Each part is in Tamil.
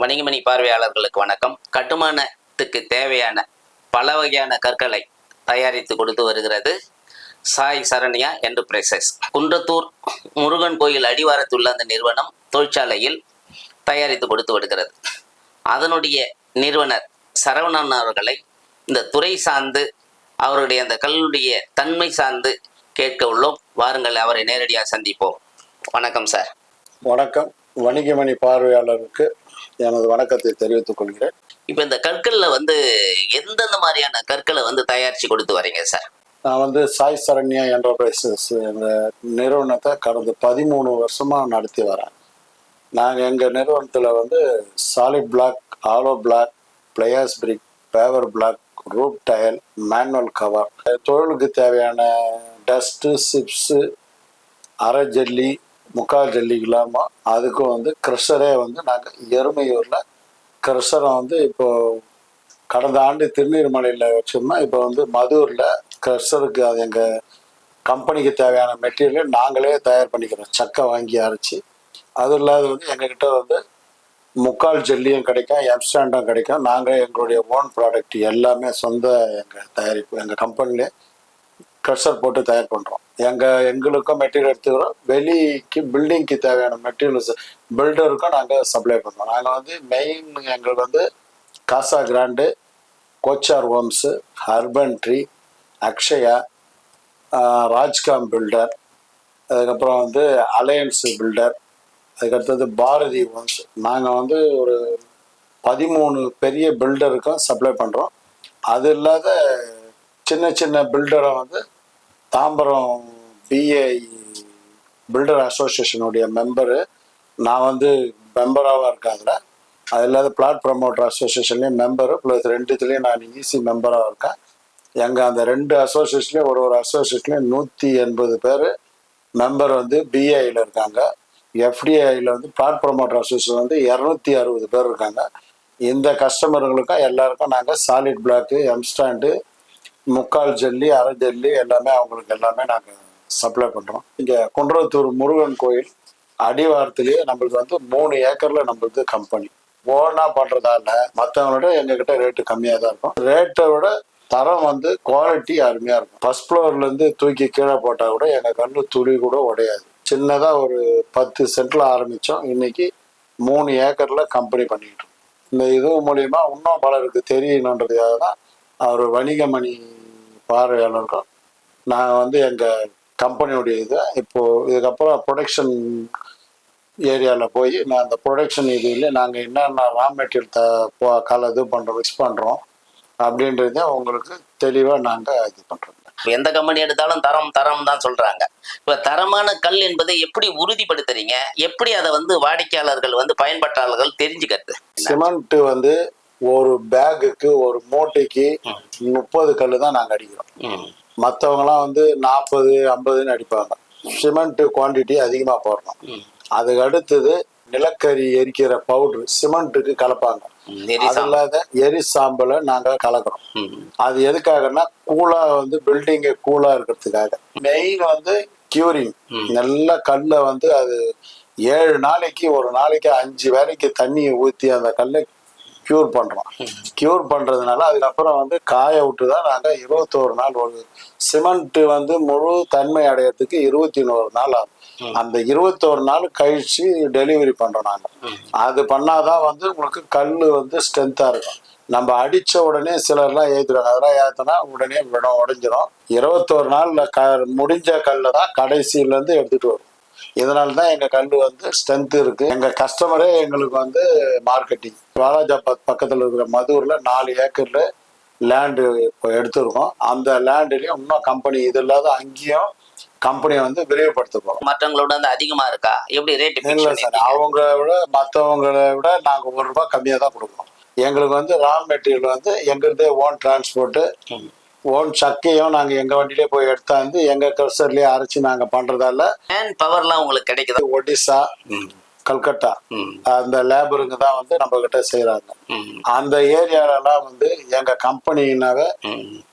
வணிகமணி பார்வையாளர்களுக்கு வணக்கம். கட்டுமானத்துக்கு தேவையான பல வகையான கற்களை தயாரித்து கொடுத்து வருகிறது. சாய் சரண்யா என்டர்பிரைசஸ் குன்றத்தூர் முருகன் கோயில் அடிவாரத்தில் உள்ள அந்த நிறுவனம் தொழிற்சாலையில் தயாரித்து கொடுத்து வருகிறது. அதனுடைய நிறுவனர் சரவணன் அவர்களை இந்த துறை சார்ந்து அவருடைய அந்த கல்லுடைய தன்மை சார்ந்து கேட்க உள்ளோம். வாருங்கள் அவரை நேரடியாக சந்திப்போம். வணக்கம் சார். வணக்கம். வணிகமணி பார்வையாளருக்கு எனது வணக்கத்தை தெரிவித்துக் கொள்கிறேன். இப்போ இந்த கற்கள்ல வந்து எந்தெந்த மாதிரியான கற்களை வந்து தயாரிச்சு கொடுத்து வரீங்க சார்? நான் வந்து சாய் சரண்யா என்டர்பிரைசஸ் என்ற நிறுவனத்தை கடந்த பதிமூணு வருஷமா நடத்தி வரேன். நாங்கள் எங்கள் நிறுவனத்தில் வந்து solid block hollow block fly ash brick paver block root டயல் மேனுவல் கவர் தொழிலுக்கு தேவையான டஸ்ட்டு சிப்ஸு அரை ஜல்லி முக்கால் ஜல்லி இல்லாமல் அதுக்கும் வந்து க்ரஷரே வந்து நாங்கள் எருமையூரில் கிரஷரை வந்து இப்போ கடந்த ஆண்டு திருநீர்மலையில் வச்சோம்னா இப்போ வந்து மதுரில் க்ரஷருக்கு அது எங்கள் கம்பெனிக்கு தேவையான மெட்டீரியலை நாங்களே தயார் பண்ணிக்கிறோம். சக்கை வாங்கி அரைச்சி. அது இல்லாத வந்து எங்ககிட்ட வந்து முக்கால் ஜெல்லியும் கிடைக்கும் எம்ஸ்டாண்டும் கிடைக்கும். நாங்கள் எங்களுடைய ஓன் ப்ராடக்ட் எல்லாமே சொந்த எங்கள் தயாரிப்பு எங்கள் கம்பெனிலே க்ரஷர் போட்டு தயார் பண்ணுறோம் எங்கள் எங்களுக்கும் மெட்டீரியல் எடுத்துக்கிறோம். வெளிக்கு பில்டிங்க்கு தேவையான மெட்டீரியல்ஸ் பில்டருக்கும் நாங்கள் சப்ளை பண்ணுறோம் நாங்கள் வந்து மெயின் எங்களுக்கு வந்து Casa Grande Kochar homes urban tree Akshaya Rajkam builder அதுக்கப்புறம் வந்து அலையன்ஸ் பில்டர் அதுக்கடுத்தது பாரதி ஹோம்ஸ் நாங்கள் வந்து ஒரு பதிமூணு பெரிய பில்டருக்கும் சப்ளை பண்ணுறோம் அது இல்லாத சின்ன சின்ன பில்டரை வந்து தாம்பரம் பிஏ பில்டர் அசோசியேஷனுடைய மெம்பரு நான் வந்து மெம்பராகவும் இருக்காங்க அது இல்லாத பிளாட் ப்ரமோட்டர் அசோசியேஷன்லேயும் மெம்பரு ப்ளஸ் ரெண்டுத்துலேயும் நான் ஈசி மெம்பராக இருக்கேன். எங்கள் அந்த ரெண்டு அசோசியேஷன்லேயும் ஒரு ஒரு அசோசியேஷன்லேயும் நூற்றி எண்பது பேர் மெம்பர் வந்து பிஏஐயில் இருக்காங்க. எஃப்டிஐயில் வந்து பிளாட் ப்ரமோட்டர் அசோசியேஷன் வந்து இரநூத்தி அறுபது பேர் இருக்காங்க. இந்த கஸ்டமருங்களுக்கும் எல்லாருக்கும் நாங்கள் சாலிட் பிளாக்கு எம்ஸ்டாண்டு முக்கால் ஜல்லி அரை ஜல்லி எல்லாமே அவங்களுக்கு எல்லாமே நாங்கள் சப்ளை பண்ணுறோம் இங்கே குன்றத்தூர் முருகன் கோயில் அடிவாரத்திலேயே நம்மளுக்கு வந்து மூணு ஏக்கரில் நம்மளுக்கு கம்பெனி ஓனா பண்ணுறதால மற்றவங்களோட எங்ககிட்ட ரேட்டு கம்மியாக தான் இருக்கும். ரேட்டை விட தரம் வந்து குவாலிட்டி அருமையாக இருக்கும். ஃபர்ஸ்ட் ஃப்ளோர்லேருந்து தூக்கி கீழே போட்டால் கூட எங்கள் கண்ணு துளி கூட உடையாது. சின்னதாக ஒரு பத்து சென்டில் ஆரம்பித்தோம் இன்னைக்கு மூணு ஏக்கரில் கம்பெனி பண்ணிக்கிட்டு இந்த இது மூலியமாக இன்னும் பலருக்கு தெரியணுன்றதுக்காக தான் அவர் வணிகமணி பார்வையாளர்கள் நான் வந்து எங்கள் கம்பெனியுடைய இதை இப்போது இதுக்கப்புறம் ப்ரொடக்ஷன் ஏரியாவில் போய் நான் அந்த ப்ரொடக்ஷன் இதில் நாங்கள் என்னென்ன ரா மெட்டீரியல் த போ கல இது பண்ணுறோம் மிக்ஸ் பண்ணுறோம் அப்படின்றத உங்களுக்கு தெளிவாக நாங்கள் இது பண்ணுறோம் எந்த கம்பெனி எடுத்தாலும் தரம் தரம் தான் சொல்றாங்க. இப்ப தரமான கல் என்பதை எப்படி உறுதிப்படுத்துறீங்க? எப்படி அதை வந்து வாடிக்கையாளர்கள் வந்து பயன்பட்டாளர்கள் தெரிஞ்சுக்கிறது? சிமெண்ட் வந்து ஒரு பேகுக்கு ஒரு மூட்டைக்கு முப்பது கல் தான் நாங்கள் அடிக்கிறோம். மற்றவங்களாம் வந்து நாற்பது ஐம்பதுன்னு அடிப்பாங்க சிமெண்ட் குவாண்டிட்டி அதிகமாக போடணும். அதுக்கு அடுத்தது நிலக்கரி எரிக்கிற பவுடர் சிமெண்ட்டுக்கு கலப்பாங்க. அது. இல்லாத எரி சாம்பலை நாங்கள் கலக்கிறோம். அது எதுக்காகன்னா கூலா வந்து பில்டிங்கு கூலா இருக்கிறதுக்காக மெயின் வந்து கியூரிங் நல்ல கல்லை வந்து அது ஏழு நாளைக்கு ஒரு நாளைக்கு அஞ்சு வேலைக்கு தண்ணியை ஊற்றி அந்த கல்லை க்யூர் பண்ணுறோம் க்யூர் பண்ணுறதுனால அதுக்கப்புறம் வந்து காய விட்டு தான் நாங்கள் இருபத்தோரு நாள் ஒரு சிமெண்ட்டு வந்து முழு தன்மை அடையிறதுக்கு இருபத்தி ஒரு நாள் ஆகும். அந்த இருபத்தோரு நாள் கழிச்சு டெலிவரி பண்ணுறோம் நாங்கள் அது பண்ணாதான் வந்து உங்களுக்கு கல் வந்து ஸ்ட்ரென்த்தாக இருக்கும். நம்ம அடிச்ச உடனே சிலர்லாம் ஏற்றுறாங்க அதெல்லாம் ஏற்றினா உடனே விடம் உடைஞ்சிரும். இருபத்தோரு நாள்ல க முடிஞ்ச கல்லை தான் கடைசியிலேருந்து எடுத்துகிட்டு வரும். இதனால தான் எங்கள் கல் வந்து ஸ்ட்ரென்த் இருக்கு. எங்கள் கஸ்டமரே எங்களுக்கு வந்து மார்க்கெட்டிங் வாலாஜாபாத் பக்கத்தில் இருக்கிற மதுரில் நாலு ஏக்கரில் லேண்டு இப்போ எடுத்திருக்கோம். அந்த லேண்டுலேயும் இன்னும் கம்பெனி இது இல்லாத அங்கேயும் கம்பெனியை வந்து விரிவுபடுத்த போகிறோம் மற்றவங்களோட வந்து அதிகமா இருக்கா? எப்படி ரேட் இல்லை சார் அவங்க விட மற்றவங்களை விட நாங்கள் ஒரு ரூபாய் கம்மியாக தான் கொடுக்குறோம் எங்களுக்கு வந்து ரா மெட்டீரியல் வந்து எங்களுதே ஓன் டிரான்ஸ்போர்ட்டு ஓன் சக்கையும் நாங்கள் எங்கள் வண்டியிலே போய் எடுத்தாந்து எங்கள் கல்ச்சர்லேயே அரைச்சி நாங்கள் பண்ணுறதால மேன் பவர்லாம் உங்களுக்கு கிடைக்குதா ஒடிசா கல்கட்டா. அந்த லேபருங்க தான் வந்து நம்ம கிட்ட செய்கிறாங்க ம். அந்த ஏரியாலலாம் வந்து எங்கள் கம்பெனினாவே.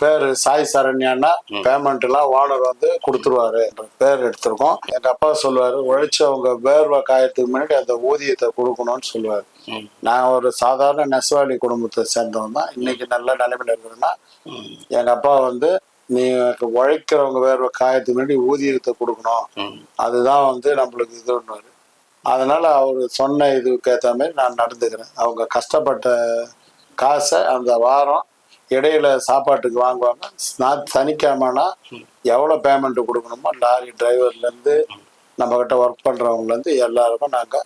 பேர் சாய் சரண்யான்னா பேமெண்ட் எல்லாம் ஓனர் வந்து கொடுத்துருவாரு பேர் எடுத்திருக்கோம் எங்க அப்பா சொல்லுவாரு உழைச்சவங்க வேர்வை காயத்துக்கு முன்னாடி அந்த ஊதியத்தை கொடுக்கணும்னு சொல்லுவாரு. நான் ஒரு சாதாரண நெசவாளி குடும்பத்தை சேர்ந்தவன் தான் இன்னைக்கு நல்ல நிலைமையில இருக்கிறேன்னா. எங்க அப்பா வந்து நீ உழைக்கிறவங்க வேற காயத்துக்கு முன்னாடி ஊதியத்தை கொடுக்கணும். அதுதான் வந்து நம்மளுக்கு இதுன்னுவாரு. அதனால அவர் சொன்ன இதுக்கு ஏற்ற மாதிரி நான் நடந்துக்கிறேன். அவங்க கஷ்டப்பட்ட காசை அந்த வாரம் இடையில சாப்பாட்டுக்கு வாங்குவாங்க. நான் சனிக்கிழமைனா எவ்வளோ பேமெண்ட் கொடுக்கணுமோ லாரி டிரைவர்லேருந்து நம்மக்கிட்ட ஒர்க் பண்ணுறவங்கலேருந்து எல்லாருக்கும் நாங்கள்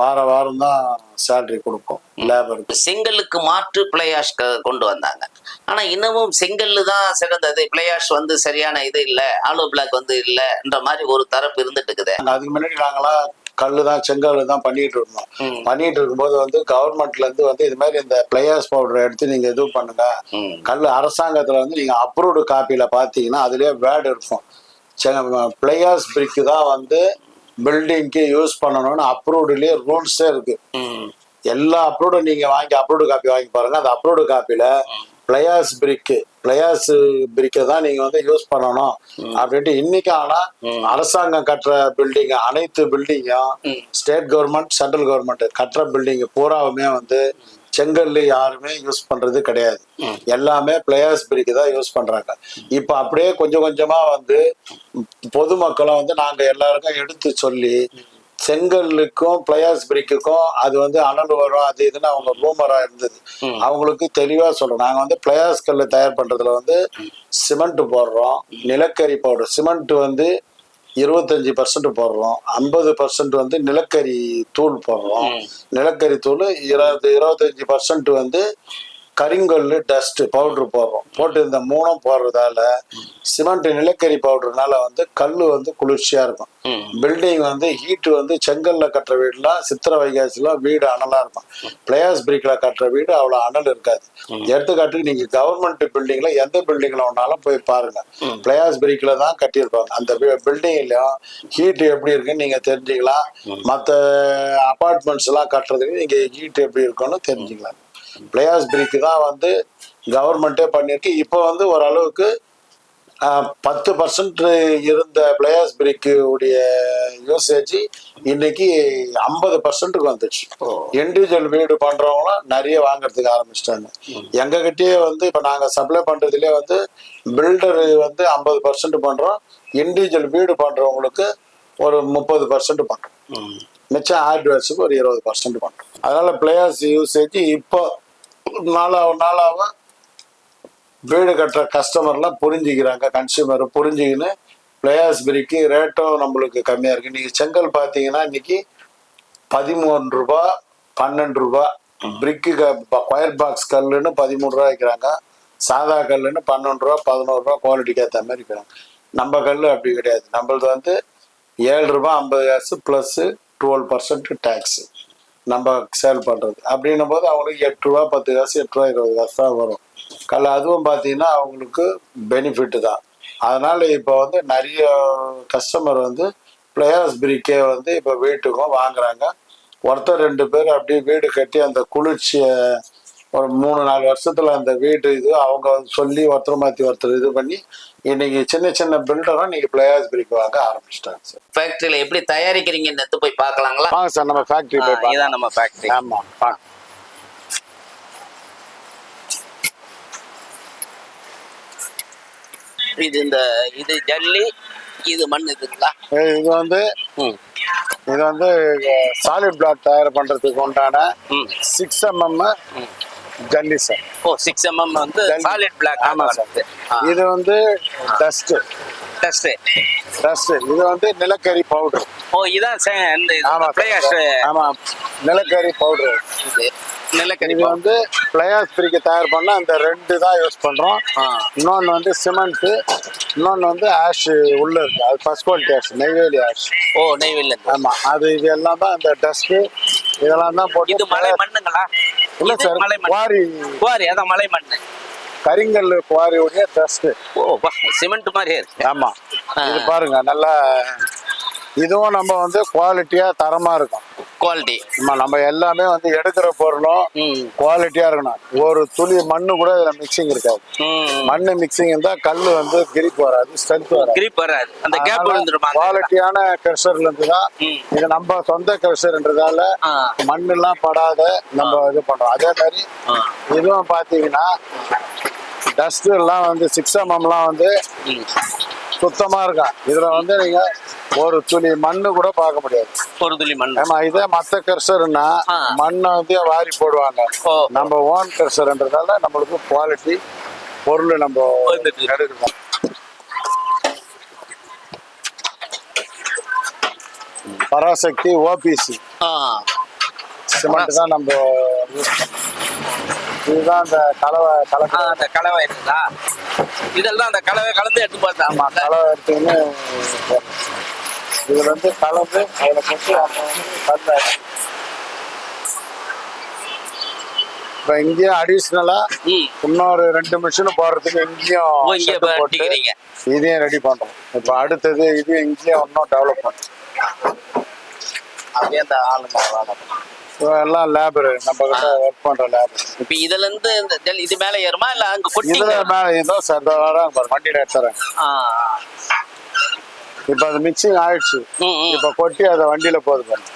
வார வாரம் தான் சேலரி கொடுப்போம். லேபருக்கு செங்கலுக்கு மாற்று பிளேயாஷ் கொண்டு வந்தாங்க. ஆனா இன்னமும் செங்கல்லு தான் சிறந்தது. பிளேயாஷ் வந்து சரியான இது இல்ல. ஆலோ பிளாக் வந்து இல்லன்ற மாதிரி ஒரு தரப்பு இருந்துட்டு இருக்குது அதுக்கு முன்னாடி நாங்களாம் கல்லு தான் செங்கல் தான் பண்ணிட்டு இருந்தோம். பண்ணிட்டு இருக்கும்போது வந்து கவர்மெண்ட்ல இருந்து வந்து இது மாதிரி இந்த பிளேயர்ஸ் பவுடர் எடுத்து நீங்க இது பண்ணுங்க. கல் அரசாங்கத்துல வந்து நீங்க அப்ரூவ்டு காப்பியில பாத்தீங்கன்னா அதுலயே வேர்டு இருக்கும். பிளேயர்ஸ் பிரிக்கு தான் வந்து பில்டிங்க்கு யூஸ் பண்ணணும்னு அப்ரூவ்டுலயே ரூல்ஸே இருக்கு. எல்லா அப்ரூவ்டும் நீங்க வாங்கி அப்ரூவ்டு காப்பி வாங்கி பாருங்க. அந்த approved காப்பியில fly ash brick fly ash பிரிக்கை தான் நீங்க வந்து யூஸ் பண்ணணும் அப்படின்ட்டு இன்னைக்கு ஆனா அரசாங்கம் கட்டுற பில்டிங் அனைத்து பில்டிங்கும். ஸ்டேட் கவர்மெண்ட் சென்ட்ரல் கவர்மெண்ட் கட்டுற பில்டிங் பூராவுமே வந்து செங்கல்லு யாருமே யூஸ் பண்றது கிடையாது. எல்லாமே பிளேயர்ஸ் பிரிக்கு தான் யூஸ் பண்றாங்க. இப்ப அப்படியே கொஞ்சம் கொஞ்சமா வந்து பொதுமக்களும் வந்து நாங்க எல்லாருக்கும் எடுத்து சொல்லி செங்கல்லுக்கும் பிளேயர்ஸ் பிரிக்குக்கும் அது வந்து அனல் வரும் அது இதுன்னு அவங்க ரூமரா இருந்தது. அவங்களுக்கு தெளிவா சொல்றோம். நாங்க வந்து பிளேயர்ஸ் கல்லு தயார் பண்றதுல வந்து சிமெண்ட் போடுறோம் நிலக்கரி பவுடர். சிமெண்ட் வந்து இருபத்தஞ்சி பர்சன்ட் போடுறோம் ஐம்பது பர்சன்ட் வந்து நிலக்கரி தூள் போடுறோம். நிலக்கரி தூள் இருபது இருபத்தஞ்சி பர்சன்ட் வந்து கரிங்கல் டஸ்ட் பவுடர் போடுறோம். போட்டு இந்த மூணும் போடுறதால சிமெண்ட் நிலக்கரி பவுடர்னால வந்து கல் வந்து குளிர்ச்சியா இருக்கும். பில்டிங் வந்து ஹீட் வந்து செங்கல்ல கட்டுற வீடுலாம் சித்திரை வைகாசிலாம் வீடு அனலா இருக்கும். பிளேயர்ஸ் பிரிக்ல கட்டுற வீடு அவ்வளவு அனல் இருக்காது. எடுத்துக்காட்டுக்கு நீங்க கவர்மெண்ட் பில்டிங்ல எந்த பில்டிங்ல ஒன்னாலும் போய் பாருங்க. பிளேயர்ஸ் பிரிக்ல தான் கட்டியிருப்பாங்க. அந்த பில்டிங்லயும் ஹீட் எப்படி இருக்குன்னு நீங்க தெரிஞ்சுக்கலாம். மற்ற அபார்ட்மெண்ட்ஸ் எல்லாம் கட்டுறதுக்கு நீங்க ஹீட் எப்படி இருக்குன்னு தெரிஞ்சுக்கலாம். பிளேயர்ஸ் பிரிக் தான் வந்து கவர்மெண்ட்டே பண்ணியிருக்கு. இப்போ வந்து ஓரளவுக்கு பத்து பர்சன்ட் இருந்த பிளேயர்ஸ் பிரிக்கு உடைய யூசேஜ் இன்னைக்கு ஐம்பது பர்சன்ட்டுக்கு வந்துடுச்சு ஓ. இண்டிவிஜுவல் வீடு பண்றவங்களும் நிறைய வாங்குறதுக்கு ஆரம்பிச்சிட்டாங்க. எங்க கிட்டயே வந்து இப்ப நாங்க சப்ளை பண்றதுலயே வந்து பில்டர் வந்து ஐம்பது பர்சன்ட் பண்றோம். இண்டிவிஜுவல் வீடு பண்றவங்களுக்கு ஒரு முப்பது பர்சன்ட் பண்றோம். மிச்சம் ஹார்ட்வேர்ஸுக்கு ஒரு இருபது பர்சன்ட் பண்றோம். அதனால பிளேயர்ஸ் யூசேஜ் இப்போ நாளாக நாளாக வீடு கட்டுற கஸ்டமர்லாம் புரிஞ்சுக்கிறாங்க கன்சியூமர் புரிஞ்சுக்கின்னு பிளேயர்ஸ்பரிக்கு ரேட்டும் நம்மளுக்கு கம்மியாக இருக்குது இன்றைக்கி செங்கல் பார்த்தீங்கன்னா இன்னைக்கு பதிமூணு ரூபா பன்னெண்டு ரூபா. பிரிக்கு கொயர் பாக்ஸ் கல்லுன்னு பதிமூணு ரூபா வைக்கிறாங்க. சாதா கல்லுன்னு பன்னெண்டு ரூபா பதினோரு ரூபா குவாலிட்டிக்கு ஏற்ற மாதிரி இருக்கிறாங்க நம்ம கல் அப்படி கிடையாது. நம்மளது வந்து ஏழு ரூபா ஐம்பது காசு ப்ளஸ்ஸு டுவெல் பர்சன்ட் டேக்ஸு நம்ம சேல் பண்ணுறது அப்படின்னும் போது அவங்களுக்கு எட்டு ரூபா பத்து காசு எட்டு ரூபா இருபது காசு தான் வரும். கல்ல அதுவும் பார்த்தீங்கன்னா அவங்களுக்கு பெனிஃபிட்டு தான். அதனால் இப்போ வந்து நிறைய கஸ்டமர் வந்து பிளேயர்ஸ் பிரிக்கே வந்து இப்போ வீட்டுக்கும் வாங்குறாங்க. ஒருத்தர் ரெண்டு பேர் அப்படியே வீடு கட்டி அந்த குளிர்ச்சியை ஒரு மூணு நாலு வருஷத்துல அந்த வீடு இது அவங்க வந்து சொல்லி ஒருத்தர் மாற்றி ஒருத்தர் இது பண்ணி இன்னைக்கு சின்ன சின்ன பில்டரும் இன்னைக்கு பிளேயர்ஸ் பிரிக்க வாங்க ஆரம்பிச்சிட்டாங்க சார். ஃபேக்டரியில எப்படி தயாரிக்கிறீங்கன்னு எடுத்து போய் பார்க்கலாங்களா? வாங்க சார் நம்ம ஃபேக்ட்ரி போய் பார்க்கலாம். இதான் நம்ம ஃபேக்டரி ஆமா வாங்க. இது இந்த இது ஜல்லி இது மண் இதுங்களா? இது வந்து இது வந்து சாலிட் பிளாக் தயார் பண்றதுக்கு உண்டான சிக்ஸ் எம்எம் ஜல்லி சார். ஓ சிக்ஸ் எம்எம் வந்து. சாலிட் பிளாக் ஆமா சார். இது வந்து டஸ்ட் டஸ்ட் டஸ்ட் இது வந்து நிலக்கரி பவுடர் ஓ இதான் இந்த பிளேயர்ஸ் ஆமா நிலக்கரி பவுடர் இது நிலக்கரி வந்து பிளேயர்ஸ் பிரிக்க தயார் பண்ண அந்த ரெண்டு தான் யூஸ் பண்றோம். ஆ. இன்னொன்று வந்து சிமெண்ட் இன்னொன்று வந்து ஆஷ் உள்ள இருக்கு. அது first quality ash Neyveli ash ஓ நெய்வேலில ஆமா. அது இது எல்லாம் தான் இந்த டஸ்ட் இதெல்லாம் தான் போட்டு மலை மண்ணுங்களா? இல்ல சார் மலை மண் குவாரி. குவாரி அதான் மலை மண்ணு கரிங்கல் குவாரியுடைய டஸ்ட் ஓ சிமெண்ட் மாதிரியே இருக்கு. ஆமா. இது பாருங்க நல்லா இதுவும் நம்ம வந்து குவாலிட்டியா தரமா இருக்கும். குவாலிட்டி நம்ம எல்லாமே வந்து எடுக்கிற பொருளும் குவாலிட்டியா இருக்கணும். ஒரு துளி மண்ணு கூட இதுல மிக்சிங் இருக்காது. மண்ணு மிக்சிங் இருந்தா கல்லு வந்து கிரிப் வராது ஸ்ட்ரென்த் வராது. கிரிப் வராது. அந்த கேப் விழுந்துருமா குவாலிட்டியான கிரஷர்ல இருந்து தான் இது நம்ம சொந்த கிரஷர்ன்றதால ஆ. மண்ணெல்லாம் படாத நம்ம இது பண்றோம். அதே மாதிரி இதுவும் பாத்தீங்கன்னா டஸ்ட் எல்லாம் வந்து சிக்ஸ் எம்எம்லாம் வந்து சுத்தமா இருக்கும் இதுல வந்து நீங்க ஒரு துளி மண்ணு கூட பார்க்க முடியாது. ஒரு துளி மண் ஏமா இதே மத்த கர்சர்னா. மண்ணை வந்து வாரி போடுவாங்க. நம்ம ஓன் கர்சர்ன்றதால நம்மளுக்கு குவாலிட்டி பொருள் நம்ம. எடுக்கிறோம் பராசக்தி ஓபிசி சிமெண்ட் தான் நம்ம இதுதான் அந்த கலவை கலக்க அந்த கலவை இருக்குதா இதெல்லாம் அந்த கலவை கலந்து எடுத்து பார்த்தா ஆமா கலவை எடுத்துன்னு இதுல வந்து கலந்து அதுல வந்து கல்ல இப்ப இங்கேயும் அடிஷ்னலா ம். இன்னொரு ரெண்டு மிஷின் போடுறதுக்கு இங்கேயும் போட்டு இதையும் ரெடி பண்றோம். இப்ப அடுத்தது இது இங்கேயும் இன்னும் டெவலப் பண்ணுறோம் எல்லாம் லேபர் நம்ம கிட்ட ஒர்க் பண்ற லேபர் இப்ப இதுல இருந்து இது மேல ஏறுமா? இல்ல அங்க கொட்டி இதுல மேல இதோ சார் வண்டியில எடுத்துறேன் இப்ப அது மிக்சிங் ஆயிடுச்சு. இப்ப கொட்டி அதை வண்டியில போகுது பாருங்க.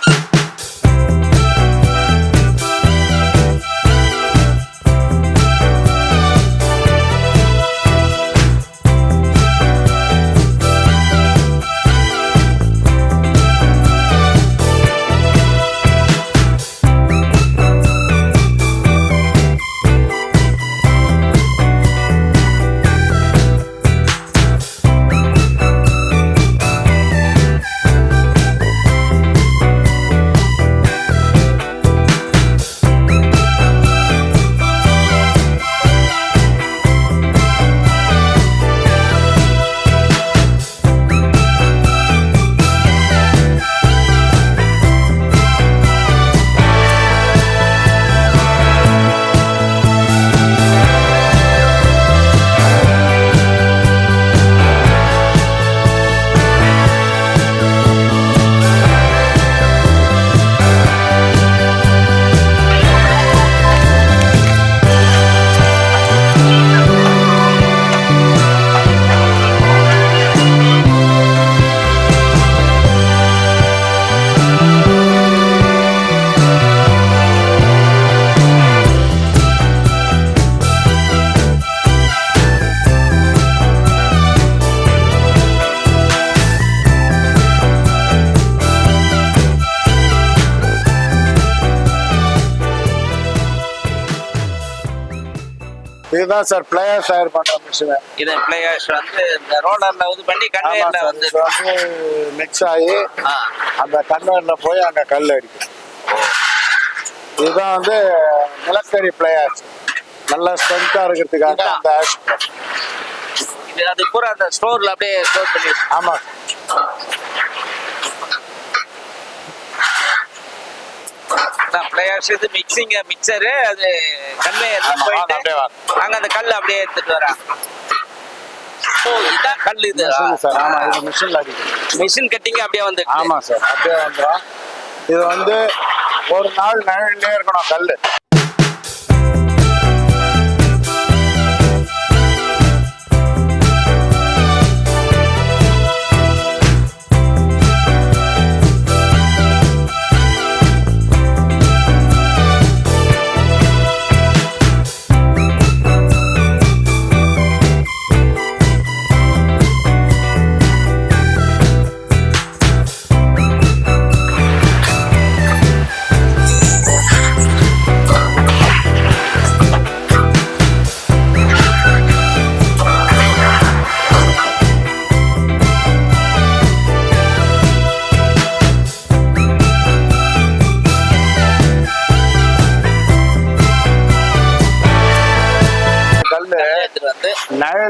இதுதான் சார் பிளேயர் தயார் பண்ற மிஷின் இது பிளேயர்ஸ் வந்து இந்த ரோலர்ல இது பண்ணி கன்வேயர்ல வந்து வந்து மிக்ஸ் ஆகி அந்த கன்வேர்ல போய் அங்க கல் அடிக்கும். இதுதான் வந்து நிலக்கரி பிளேயர்ஸ் நல்ல ஸ்ட்ரென்த்தா இருக்கிறதுக்காக. அந்த. இது அது பூரா அந்த ஸ்டோர்ல அப்படியே ஸ்டோர் பண்ணி ஆமா. பிளேயர்ஸ் இது மிக்சிங் மிக்சரு அது வாங்க, போயிட்டு. அங்க அந்த கல் அப்படியே எடுத்துட்டு வராங்க ஓ இதான் கல் இது. சார் ஆமா இது மிஷின்ல அடிக்கும் மிஷின் கட்டிங் அப்படியே வந்து ஆமா சார் அப்படியே வந்துடும் இது வந்து ஒரு நாள் நிழல்லே இருக்கணும் கல்லு.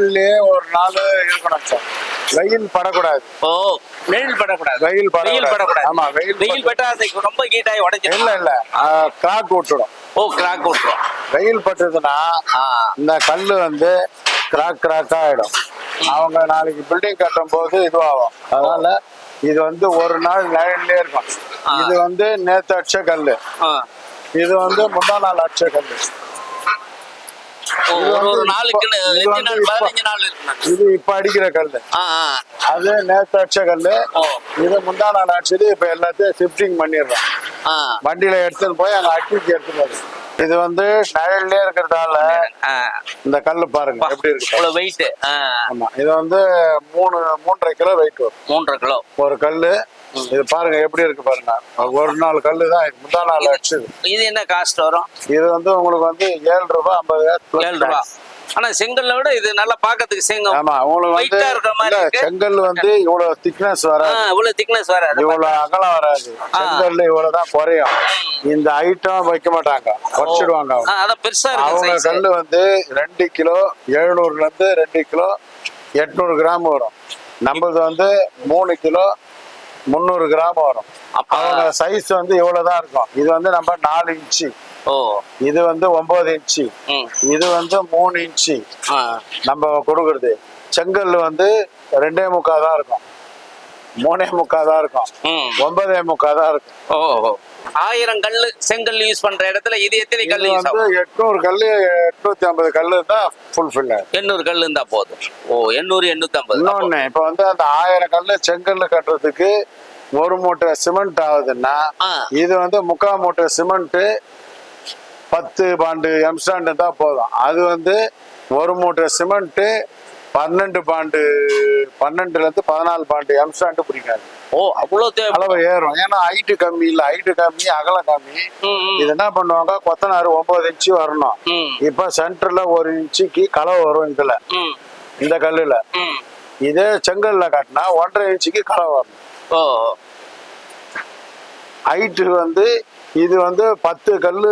நிழல்லே ஒரு நாள் இருக்கணும் சார். வெயில் படக்கூடாது. ஓ வெயில் படக்கூடாது. வெயில் படக்கூடாது. வெயில் படக்கூடாது. ஆமா, வெயில் வெயில் பட்டா ரொம்ப ஹீட் ஆகி உடைஞ்சிடும். இல்ல இல்ல. கிராக் விட்டுடும். ஓ கிராக் விட்டுரும். வெயில் பட்டதுன்னா இந்த கல்லு வந்து கிராக் கிராக் ஆயிடும். அவங்க நாளைக்கு பில்டிங் கட்டும் போது இதுவாகும் அதனால இது வந்து ஒரு நாள் லைன்லயே இருக்கும். இது வந்து நேத்து அடிச்ச கல்லு. ஆ. இது வந்து முந்தா நாள் அடிச்ச இது ஒரு நாளுக்குன்னு எத்தனை நாள்? பதினஞ்சு நாள் இருக்குண்ணா இது இப்ப அடிக்கிற ஆ அது நேத்து அடிச்ச கல்லு. ஓ. இது முந்தா நாள் அடிச்சது இப்ப எல்லாத்தையும் ஷிஃப்டிங் பண்ணிடுறோம். வண்டியில எடுத்துன்னு போய் அங்க அட்டிக்கு வருது இது வந்து நிழல்லே இருக்கிறதால இந்த கல்லு பாருங்க எப்படி இருக்கு. இவ்வளவு வெயிட் ஆமா இது வந்து மூணு மூன்றரை கிலோ வெயிட் வரும். மூன்றரை கிலோ. ஒரு கல்லு இது பாருங்க எப்படி இருக்கு பாருங்க. ஒரு நாள் கல்லு தான் முந்தா நாள் அடிச்சது இது என்ன காஸ்ட் வரும்? இது வந்து உங்களுக்கு வந்து ஏழு ரூபாய் ஐம்பது ஏழு plus ரூபா. tax. ஆனா செங்கல்ல விட இது நல்லா பாக்கிறதுக்கு செங்கம். ஆமா உங்களுக்கு வந்து இருக்கிற மாதிரி. செங்கல் வந்து இவ்வளவு திக்னஸ் வராது. இவ்வளவு திக்னஸ் வராது. இவ்வளவு அகலம் வராது. செங்கல் இவ்வளவுதான் குறையும். இந்த ஐட்டம் வைக்க மாட்டாங்க. குறைச்சிடுவாங்க அதான் பெருசா அவங்க. கல்லு வந்து ரெண்டு கிலோ எழுநூறுல இருந்து ரெண்டு கிலோ எட்நூறு கிராம் வரும். நம்மளது வந்து மூணு கிலோ முந்நூறு கிராம் வரும். அவங்க சைஸ் வந்து இவ்வளவுதான் இருக்கும். இது வந்து நம்ம நாலு இன்ச்சு. இது வந்து ஒன்பது இன்ச்சு. இது வந்து மூணு இன்ச்சு. நம்ம கொடுக்கறது. செங்கல் வந்து ரெண்டே முக்கா தான் இருக்கும். மூணே முக்கா தான் இருக்கும். ஒன்பதே முக்கா தான் இருக்கும். ஓ ஆயிரம் கல்லு செங்கல் யூஸ் பண்ற இடத்துல இது எத்தனை கல் யூஸ் வந்து ஆகும்? எட்நூறு கல்லு எட்நூத்தி ஐம்பது கல்லு தான் ஃபுல்ஃபில் எண்ணூறு கல் இருந்தா போதும். ஓ எண்ணூறு எண்ணூத்தி ஐம்பது இன்னொன்னு இப்ப வந்து அந்த ஆயிரம் கல்லு செங்கல்ல கட்டுறதுக்கு ஒரு மூட்டை சிமெண்ட் ஆகுதுன்னா இது வந்து முக்கா மூட்டை சிமெண்ட் பத்து பாண்டு எம்ஸ்டாண்டு தான் போதும். அது வந்து ஒரு மூட்டை சிமெண்ட் பன்னெண்டு பாண்டு பன்னெண்டுல இருந்து பதினாலு பாண்டு எம்ஸ்டாண்டு பிடிக்காது. ஓ அவ்வளவு அளவு ஏறும். ஏன்னா ஹைட்டு கம்மி இல்ல. ஹைட்டு கம்மி அகலம் கம்மி. இது என்ன பண்ணுவாங்க? கொத்தனார் ஒன்பது இன்ச்சு வரணும். இப்ப சென்டர்ல ஒரு இன்ச்சுக்கு கலவை வரும் இதுல. இந்த கல்லுல. இதே செங்கல்ல காட்டினா ஒன்றரை இன்ச்சுக்கு கலவை வரணும் ஓ. ஹைட்டு வந்து இது வந்து பத்து கல்லு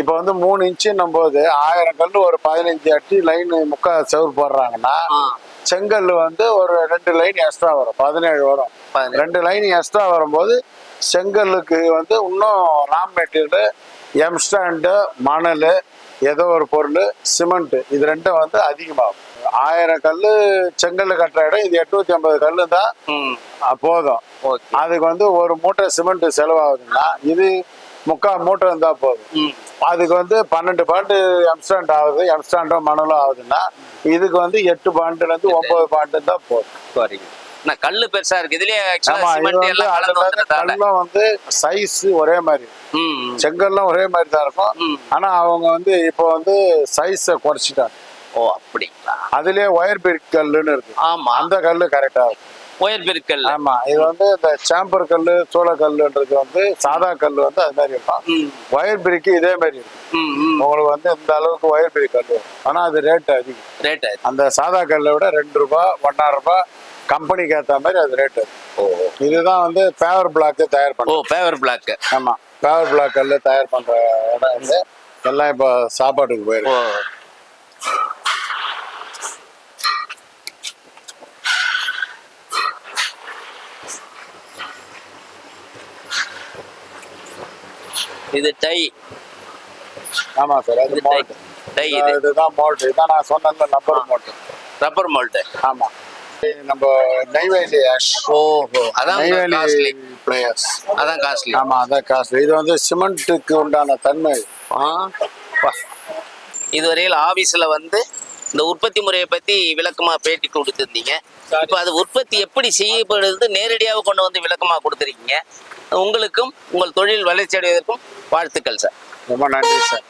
இப்போ வந்து மூணு இன்ச்சுன்னும் போது ஆயிரம் கல்லு ஒரு பதினஞ்சு அடி லைன் முக்கா செவுரு போடுறாங்கன்னா செங்கல் வந்து ஒரு ரெண்டு லைன் எக்ஸ்ட்ரா வரும் பதினேழு வரும். ரெண்டு லைன் எக்ஸ்ட்ரா வரும்போது செங்கல்லுக்கு வந்து இன்னும் ரா மெட்டீரியல் எம்ஸ்டாண்டு மணல் ஏதோ ஒரு பொருள் சிமெண்ட் இது ரெண்டும் வந்து அதிகமாகும். ஆயிரம் கல்லு செங்கல் கட்டுற இடம் இது எட்நூத்தி ஐம்பது கல்லு தான் போதும். அதுக்கு வந்து ஒரு மூட்டை சிமெண்ட் செலவாகுதுன்னா இது முக்கால் மூட்டை இருந்தா போதும். அதுக்கு வந்து பன்னெண்டு பாண்டு எம்ஸ்டாண்ட் ஆகுது. எம்ஸ்டாண்டோ மணலும் ஆகுதுன்னா இதுக்கு வந்து எட்டு பாண்டுல இருந்து ஒன்பது பாண்டு தான் போதும். சரிங்க. கல்லு பெருசா இருக்கு. இதுலயே கல்லும் வந்து சைஸ் ஒரே மாதிரி. செங்கல்லாம் ஒரே மாதிரி தான் இருக்கும். ஆனா அவங்க வந்து இப்போ வந்து சைஸை குறைச்சிட்டாங்க. ஓ அப்படிங்களா? அதுலயே ஒயர் பிரிக் கல்லுன்னு இருக்கு. ஆமா. அந்த கல்லு கரெக்டா இருக்கும். ஒயர் பெருக்கல் ஆமா இது வந்து இந்த சாம்பர் கல்லு சோள கல்லுன்றது வந்து சாதா கல் வந்து அது மாதிரி இருக்கும். ஒயர் பிரிக்கு இதே மாதிரி இருக்கும். உங்களுக்கு வந்து இந்த அளவுக்கு ஒயர் பிரிக் கல். ஆனா அது ரேட் அதிகம். ரேட் அந்த சாதா கல்லை விட ரெண்டு ரூபாய் ஒன்னாயிரம் ரூபாய் கம்பெனிக்கு ஏற்ற மாதிரி அது ரேட் இதுதான் வந்து பேவர் பிளாக் தயார் ஓ பண்ணுறோம் பேவர் பிளாக் ஆமா பேவர் பிளாக் கல் தயார் பண்ற இடம் வந்து எல்லாம் இப்போ சாப்பாட்டுக்கு போயிருக்கு. இது டை ஆமா சார் அது இது டை மோல்ட். டை இது இதுதான் மோல்ட். இதான் நான் சொன்ன நம்பர் மோல்ட். Rubber malt. ஆமா. நம்ம நெய்வேலி ஆஷ். ஓஹோ அதான் நெய்வேலி காஸ்ட்லி பிளேயர்ஸ் அதான் காஸ்ட்லி ஆமா அதான் காசு இது வந்து சிமெண்ட்டுக்கு உண்டான தன்மை. இதுவரையில் ஆபீஸ்ல வந்து இந்த உற்பத்தி முறையை பத்தி விளக்கமா பேட்டி கொடுத்துருந்தீங்க. இப்போ அது உற்பத்தி எப்படி செய்யப்படுது நேரடியாக கொண்டு வந்து விளக்கமா கொடுத்துருக்கீங்க. உங்களுக்கும் உங்கள் தொழில் வளர்ச்சி அடைவதற்கும் வாழ்த்துக்கள் சார். ரொம்ப நன்றி சார்.